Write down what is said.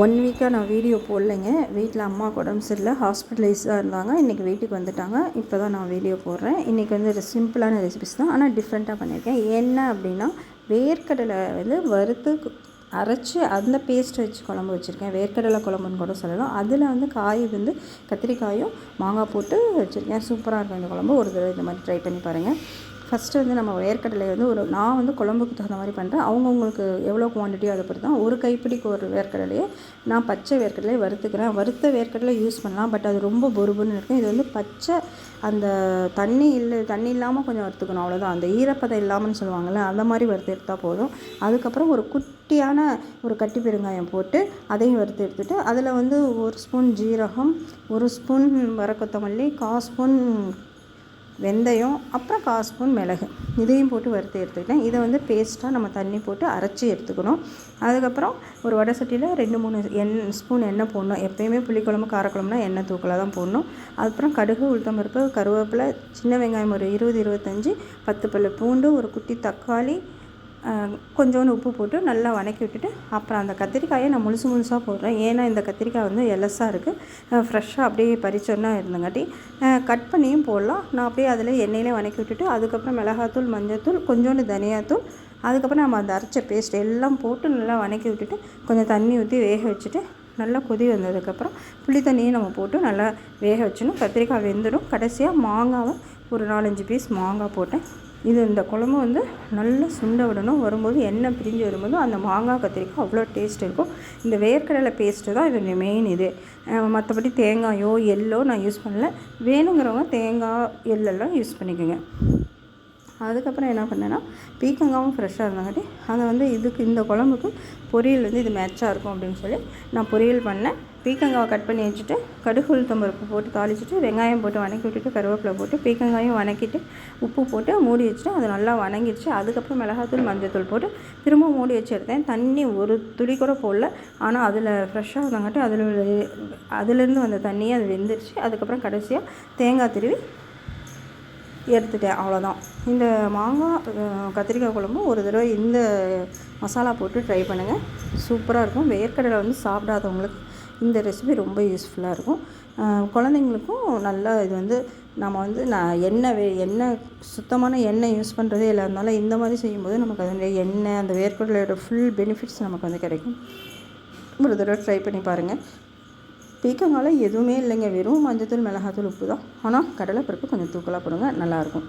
One வீக்காக நான் video போடலைங்க. வீட்டில் அம்மாவுக்கு உடம்பு சரியில்லை. ஹாஸ்பிட்டலைஸாக இருந்தாங்க. இன்றைக்கி வீட்டுக்கு வந்துட்டாங்க. இப்போ தான் நான் வீடியோ போடுறேன். இன்றைக்கி வந்து ஒரு சிம்பிளான ரெசிபிஸ் தான். ஆனால் டிஃப்ரெண்ட்டாக பண்ணியிருக்கேன். என்ன அப்படின்னா வேர்க்கடலை வந்து வறுத்து அரைச்சி அந்த பேஸ்ட் வச்சு குழம்பு வச்சுருக்கேன். வேர்க்கடலை குழம்புன்னு கூட சொல்லலாம். அதில் வந்து காய் வந்து கத்திரிக்காயும் மாங்காய் போட்டு வச்சுருக்கேன். சூப்பராக இருக்கும் இந்த குழம்பு. ஒரு தடவை இந்த மாதிரி ட்ரை பண்ணி பாருங்கள் ஃபஸ்ட்டு வந்து நம்ம வேர்க்கடலை வந்து ஒரு நான் வந்து குழம்புக்கு தகுந்த மாதிரி பண்ணுறேன் அவங்கவுங்களுக்கு எவ்வளோ குவான்டிட்டியோ அதை பொறுத்து தான். ஒரு கைப்பிடிக்கு ஒரு வேர்க்கடலையே நான் பச்சை வேர்க்கடலையை வறுத்துக்கிறேன். வறுத்த வேர்க்கடலை யூஸ் பண்ணலாம். பட் அது ரொம்ப பொறுபுன்னு இருக்கும். இது வந்து பச்சை அந்த தண்ணி இல்லை தண்ணி இல்லாமல் கொஞ்சம் வறுத்துக்கணும். அவ்வளோதான் அந்த ஈரப்பதம் இல்லாமல்னு சொல்லுவாங்கள்ல அந்த மாதிரி வறுத்து எடுத்தால் போதும். அதுக்கப்புறம் ஒரு குட்டியான ஒரு கட்டி பெருங்காயம் போட்டு அதையும் வறுத்து எடுத்துகிட்டு அதில் வந்து ஒரு ஸ்பூன் ஜீரகம் ஒரு ஸ்பூன் வர கொத்தமல்லி கால் ஸ்பூன் வெந்தயம் அப்புறம் கால் ஸ்பூன் மிளகு. இதையும் போட்டு வறுத்து எடுத்துக்கிட்டேன். இதை வந்து பேஸ்ட்டாக நம்ம தண்ணி போட்டு அரைச்சி எடுத்துக்கணும். அதுக்கப்புறம் ஒரு வடை சட்டியில் ரெண்டு மூணு எண் ஸ்பூன் எண்ணெய் போடணும். எப்போயுமே புளிக்குழம்பு காரக்குழம்புனா எண்ணெய் தூக்கலாக தான் போடணும். அதுக்கப்புறம் கடுகு உளுத்தம்பருப்பு கருவேப்பிலை சின்ன வெங்காயம் ஒரு இருபது இருபத்தஞ்சி பத்து பல்லு பூண்டு ஒரு குட்டி தக்காளி கொஞ்சோண்டு உப்பு போட்டு நல்லா வதக்கி விட்டுட்டு அப்புறம் அந்த கத்திரிக்காயை நான் முழுசு முழுசாக போடுறேன். ஏன்னா இந்த கத்திரிக்காய் வந்து எலசாக இருக்குது ஃப்ரெஷ்ஷாக அப்படியே பறிச்சோன்னா இருந்தங்காட்டி கட் பண்ணியும் போடலாம். நான் அப்படியே அதில் எண்ணெயிலே வதக்கி விட்டுட்டு அதுக்கப்புறம் மிளகாத்தூள் மஞ்சத்தூள் கொஞ்சோண்டு தனியாத்தூள் அதுக்கப்புறம் நம்ம அந்த அரைச்ச பேஸ்ட் எல்லாம் போட்டு நல்லா வதக்கி விட்டுட்டு கொஞ்சம் தண்ணி ஊற்றி வேக வச்சுட்டு நல்லா கொதி வந்ததுக்கப்புறம் புளி தண்ணியும் நம்ம போட்டு நல்லா வேக வச்சிடணும். கத்திரிக்காய் வெந்துடும். கடைசியாக மாங்காவை ஒரு நாலஞ்சு பீஸ் மாங்காய் போட்டேன். இது இந்த குழம்பு வந்து நல்லா சுண்ட விடணும். வரும்போது எண்ணெய் பிரிஞ்சு வரும்போது அந்த மாங்காய் கத்திரிக்காய் அவ்வளோ டேஸ்ட் இருக்கும். இந்த வேர்க்கடலை பேஸ்ட்டு தான் இது மெயின் இது. மற்றபடி தேங்காயோ எள்ளோ நான் யூஸ் பண்ணல. வேணுங்கிறவங்க தேங்காய் எள்ளெல்லாம் யூஸ் பண்ணிக்கோங்க. அதுக்கப்புறம் என்ன பண்ணேன்னா பீக்கங்காவும் ஃப்ரெஷ்ஷாக இருந்தாங்காட்டி அதை வந்து இதுக்கு இந்த குழம்புக்கு பொரியல் வந்து இது மேட்சாக இருக்கும் அப்படின்னு சொல்லி நான் பொரியல் பண்ணேன். பீக்கங்காவை கட் பண்ணி வச்சுட்டு கடுகு உளுத்தம்பருப்பு போட்டு தாளிச்சிட்டு வெங்காயம் போட்டு வணக்கி விட்டுட்டு கருவேப்பிலை போட்டு பீக்கங்காயும் வணக்கிட்டு உப்பு போட்டு மூடி வச்சுட்டு அது நல்லா வணங்கிடுச்சு. அதுக்கப்புறம் மிளகாத்தூள் மஞ்சத்தூள் போட்டு திரும்ப மூடி வச்சு எடுத்தேன் தண்ணி ஒரு துளி கூட போடல. ஆனால் அதில் ஃப்ரெஷ்ஷாக இருந்தாங்காட்டி அதில் அதுலேருந்து வந்த தண்ணியை அது வெந்துருச்சு. அதுக்கப்புறம் கடைசியாக தேங்காய் திருவி எடுத்துட்டேன் அவ்வளோதான் இந்த மாங்காய் கத்திரிக்காய் குழம்பு ஒரு தடவை இந்த மசாலா போட்டு ட்ரை பண்ணுங்கள் சூப்பராக இருக்கும். வேர்க்கடலை வந்து சாப்பிடாதவங்களுக்கு இந்த ரெசிபி ரொம்ப யூஸ்ஃபுல்லாக இருக்கும். குழந்தைங்களுக்கும் நல்லா இது வந்து நம்ம வந்து நான் எண்ணெய் வே எண்ணெய் சுத்தமான எண்ணெய் யூஸ் பண்ணுறதே இல்லை. அதனால இந்த மாதிரி செய்யும்போது நமக்கு அதனுடைய எண்ணெய் அந்த வேர்க்கடலையோட ஃபுல் பெனிஃபிட்ஸ் நமக்கு வந்து கிடைக்கும். ஒரு தடவை ட்ரை பண்ணி பாருங்கள் பீக்கங்கால எதுவுமே இல்லைங்க. வெறும் மஞ்சத்தூள் மிளகாத்தூள் உப்பு தான். ஆனால் கடலைப்பருப்பு கொஞ்சம் தூக்கலாக போடுங்க. நல்லாயிருக்கும்